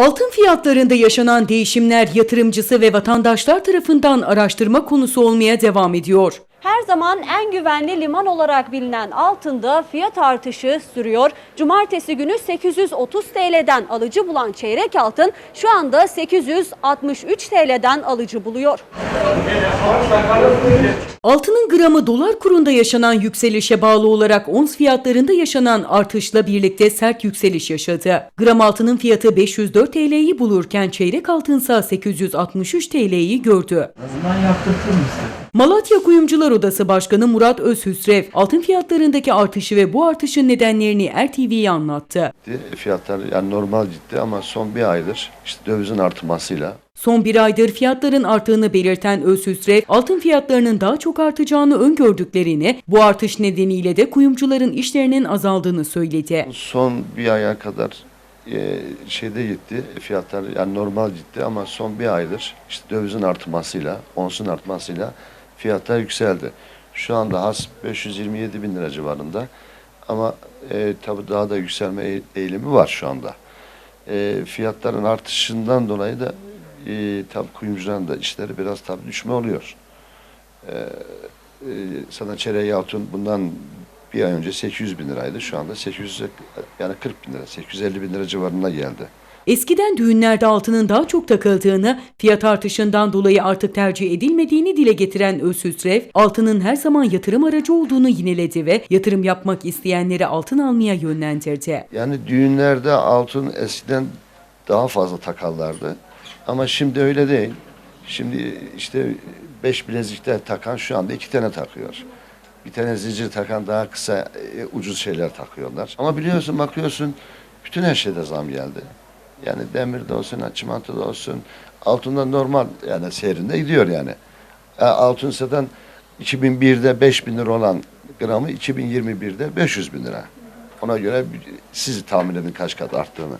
Altın fiyatlarında yaşanan değişimler yatırımcısı ve vatandaşlar tarafından araştırma konusu olmaya devam ediyor. Her zaman en güvenli liman olarak bilinen altında fiyat artışı sürüyor. Cumartesi günü 830 TL'den alıcı bulan çeyrek altın şu anda 863 TL'den alıcı buluyor. Altının gramı dolar kurunda yaşanan yükselişe bağlı olarak ons fiyatlarında yaşanan artışla birlikte sert yükseliş yaşadı. Gram altının fiyatı 504 TL'yi bulurken çeyrek altınsa 863 TL'yi gördü. azından yaptırtır mısın? Malatya Kuyumcular Odası Başkanı Murat Özhüsrev, altın fiyatlarındaki artışı ve bu artışın nedenlerini RTV'ye anlattı. Fiyatlar yani normal ciddi ama son bir aydır işte dövizin artmasıyla Son bir aydır fiyatların arttığını belirten Özhüsrev, altın fiyatlarının daha çok artacağını öngördüklerini, bu artış nedeniyle de kuyumcuların işlerinin azaldığını söyledi. son bir aya kadar e, şeyde gitti. Fiyatlar yani normal ciddi ama son bir aydır işte dövizin artmasıyla, onsun artmasıyla fiyatlar yükseldi. Şu anda has 527 bin lira civarında ama e, tabii daha da yükselme eğ- eğilimi var şu anda. E, fiyatların artışından dolayı da e, tabii kuyumcuların da işleri biraz tabii düşme oluyor. E, e, sana çeyrek altın bundan bir ay önce 800 bin liraydı. Şu anda 800 yani 40 bin lira, 850 bin lira civarına geldi. Eskiden düğünlerde altının daha çok takıldığını, fiyat artışından dolayı artık tercih edilmediğini dile getiren Özhüsrev, altının her zaman yatırım aracı olduğunu yineledi ve yatırım yapmak isteyenleri altın almaya yönlendirdi. Yani düğünlerde altın eskiden daha fazla takarlardı. Ama şimdi öyle değil. Şimdi işte beş bilezikler takan şu anda iki tane takıyor. Bir tane zincir takan daha kısa e, ucuz şeyler takıyorlar. Ama biliyorsun bakıyorsun bütün her şeyde zam geldi. Yani demirde olsun, çimentoda olsun. Altında normal yani seyrinde gidiyor yani. E, altın zaten 2001'de 5000 lira olan gramı 2021'de 500 bin lira. Ona göre siz tahmin edin kaç kat arttığını.